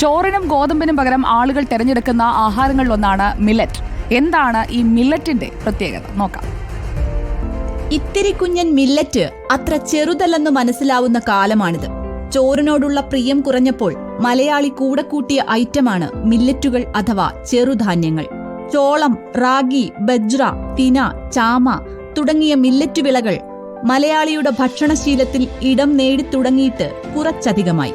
ചോറിനും ഗോതമ്പിനും പകരം ആളുകൾ തിരഞ്ഞെടുക്കുന്ന ആഹാരങ്ങളിലൊന്നാണ് മില്ലറ്റ് എന്താണ് ഈ മില്ലറ്റിന്റെ പ്രത്യേകത? നോക്കാം. ഇത്തിരി കുഞ്ഞൻ മില്ലറ്റ് അത്ര ചെറുതല്ലെന്ന് മനസ്സിലാവുന്ന കാലമാണിത്. ചോറിനോടുള്ള പ്രിയം കുറഞ്ഞപ്പോൾ മലയാളി കൂടെ കൂട്ടിയ ഐറ്റമാണ് മില്ലറ്റുകൾ അഥവാ ചെറുധാന്യങ്ങൾ. ചോളം റാഗി ബജ്ര തിന ചാമ തുടങ്ങിയ മില്ലറ്റ് വിളകൾ മലയാളിയുടെ ഭക്ഷണശീലത്തിൽ ഇടം നേടിത്തുടങ്ങിയിട്ട് കുറച്ചധികമായി.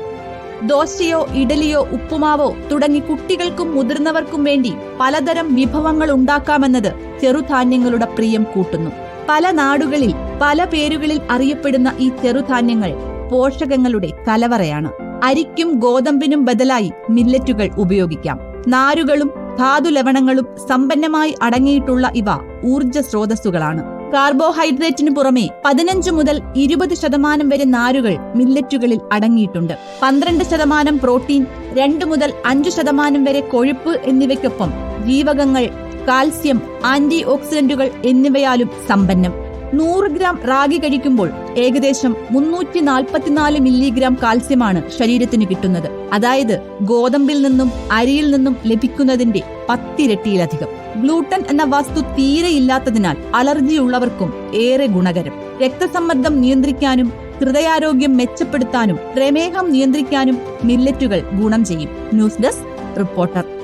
ദോശയോ ഇഡലിയോ ഉപ്പുമാവോ തുടങ്ങി കുട്ടികൾക്കും മുതിർന്നവർക്കും വേണ്ടി പലതരം വിഭവങ്ങൾ ഉണ്ടാക്കാമെന്നത് ചെറുധാന്യങ്ങളുടെ പ്രിയം കൂട്ടുന്നു. പല നാടുകളിൽ പല പേരുകളിൽ അറിയപ്പെടുന്ന ഈ ചെറുധാന്യങ്ങൾ പോഷകങ്ങളുടെ കലവറയാണ്. അരിക്കും ഗോതമ്പിനും ബദലായി മില്ലറ്റുകൾ ഉപയോഗിക്കാം. നാരുകളും ധാതുലവണങ്ങളും സമ്പന്നമായി അടങ്ങിയിട്ടുള്ള ഇവ ഊർജ സ്രോതസ്സുകളാണ് കാർബോഹൈഡ്രേറ്റിന് പുറമെ പതിനഞ്ച് മുതൽ ഇരുപത് ശതമാനം വരെ നാരുകൾ മില്ലറ്റുകളിൽ അടങ്ങിയിട്ടുണ്ട്. പന്ത്രണ്ട് ശതമാനം പ്രോട്ടീൻ രണ്ട് മുതൽ അഞ്ച് ശതമാനം വരെ കൊഴുപ്പ് എന്നിവയ്ക്കൊപ്പം ജീവകങ്ങൾ കാൽസ്യം ആന്റി ഓക്സിഡന്റുകൾ എന്നിവയാലും സമ്പന്നം. നൂറ് ഗ്രാം റാഗി കഴിക്കുമ്പോൾ ഏകദേശം മുന്നൂറ്റി നാൽപ്പത്തിനാല് മില്ലിഗ്രാം കാൽസ്യമാണ് ശരീരത്തിന് കിട്ടുന്നത്. അതായത് ഗോതമ്പിൽ നിന്നും അരിയിൽ നിന്നും ലഭിക്കുന്നതിന്റെ പത്തിരട്ടിയിലധികം. ഗ്ലൂട്ടൻ എന്ന വസ്തു തീരെ ഇല്ലാത്തതിനാൽ അലർജി ഉള്ളവർക്കും ഏറെ ഗുണകരം. രക്തസമ്മർദ്ദം നിയന്ത്രിക്കാനും ഹൃദയാരോഗ്യം മെച്ചപ്പെടുത്താനും പ്രമേഹം നിയന്ത്രിക്കാനും മില്ലറ്റുകൾ ഗുണം ചെയ്യും. News desk reporter.